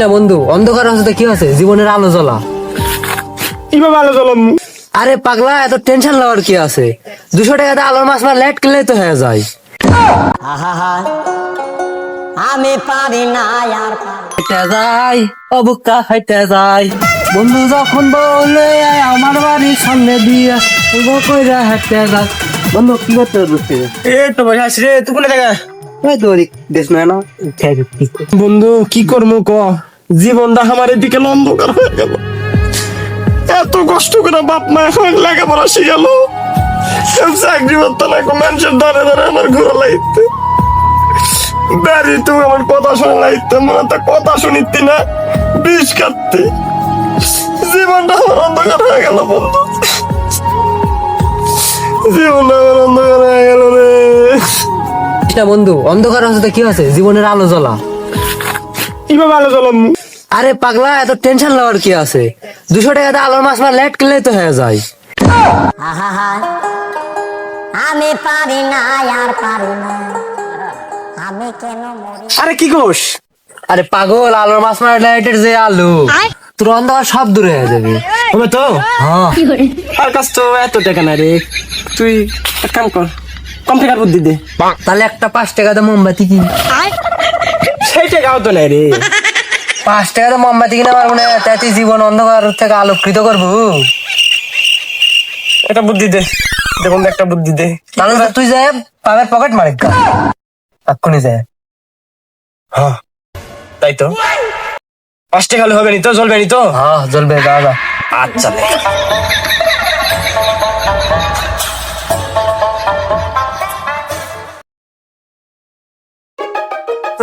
না বন্ধু অন্ধকার হচ্ছে কি আছে জীবনের আলো জ্বলা। কীভাবে আলো জ্বলাম? আরে পাগলা এত টেনশন লওয়ার কি আছে? দুশো টাকাতে আলোর মাছ মার লেট কিনলেই তো হয়ে যায়। আমি পারি না আর হেঁটে যাই অবুকা হেঁটে যাই। বন্ধু যখন বলে আমার বাড়ির সামনে দিয়ে কইরা হেঁটে যাই। বন্ধু কি করতে এ তো বসে আছি রে তুই কোনে জায়গা ওই তো দেশ নয় না? বন্ধু, কি করব ক? জীবনটা আমার এদিকে অন্ধকার হয়ে গেল। এত কষ্ট করে বাপ মা এখন লেখাপড়া শিখাল। চাকরি করতে না মানুষের ধরে ধরে আমার ঘুরে লাইতে। বাড়ি তুই আমার কথা শুনে লাইতে, মনে তো কথা শুনিতি না, বিষ কাটতে জীবনটা আমার অন্ধকার হয়ে গেল, বন্ধু। জীবনটা আমার অন্ধকার না বন্ধু অন্ধকার হচ্ছে কি আছে জীবনের আলো জ্বলা। কীভাবে আলো জ্বলাম? আরে পাগলা এত টেনশন লওয়ার কি আছে? দুশো টাকাতে আলোর মাছ মার লেট কিনলেই তো হয়ে যায়। আমি পারি না আর পারি না। আমি কেন মরি? আরে কি কোষ আরে পাগল আলোর মাছ মার লাইটের যে আলো। তোর অন্ধকার সব দূরে হয়ে যাবে। হবে তো? হ্যাঁ। আর কাছ তো এত টাকা না রে। তুই এক কাম কর কম টাকার বুদ্ধি দে। তাহলে একটা পাঁচ টাকা টাকাতে মোমবাতি কিন। সেই টাকাও তো নাই রে। পাঁচ টাকাতে মোমবাতি কিনে পারব না তাই তুই জীবন অন্ধকার থেকে আলোকৃত করব। এটা বুদ্ধি দে। দেখুন একটা বুদ্ধি দে। তাহলে তো তুই যায় পাবের পকেট মারে এক্ষুনি যায় হ্যাঁ। তাই তো? পাঁচ টাকা হলে হবে নি তো? চলবে নি তো? হ্যাঁ জ্বলবে দাদা আচ্ছা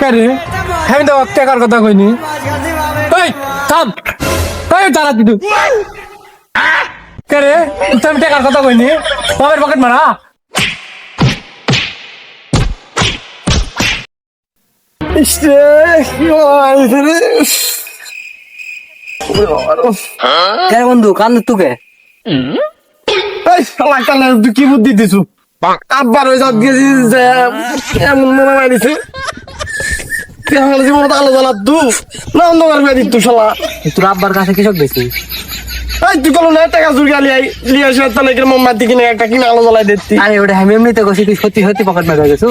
কারে আমি তো টাকার কথা কইনি। এই থাম। এই তারা দিদু। কারে তুই আমি কথা কইনি। বাবার পকেট মারা। ইসরে কি হয়েছে রে? কারে বন্ধু কান তুকে? এই শালা কালে কি বুদ্ধি দিছু? আব্বার ওই জাত গেছিস যে এমন মনে মারিছে কেমন জীবন আলো জ্বালা তু না অন্ধকার মেয়ে দিত শালা। তোর আব্বার কাছে কৃষক বেশি? এই তুই কোনো না টাকা চুরি আলি আই লিয়ে আসে তাহলে কিরম মোমবাতি কিনে একটা কিনে আলো জ্বালাই দিতি? আরে ওটা আমি এমনিতে কইছি তুই সত্যি সত্যি পকেট মারা গেছু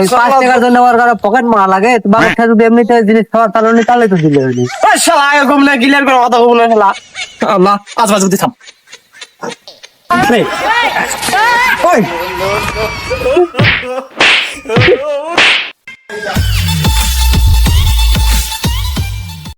এই পাঁচ টাকার জন্য আমার কারও পকেট মারা লাগে বাবার কাছে যদি এমনিতে জিনিস খাওয়ার তাহলে তাহলে তো দিলে শালা এরকম না করে কথা বলব না শালা। আল্লাহ আজ বাজ থাম। ওই।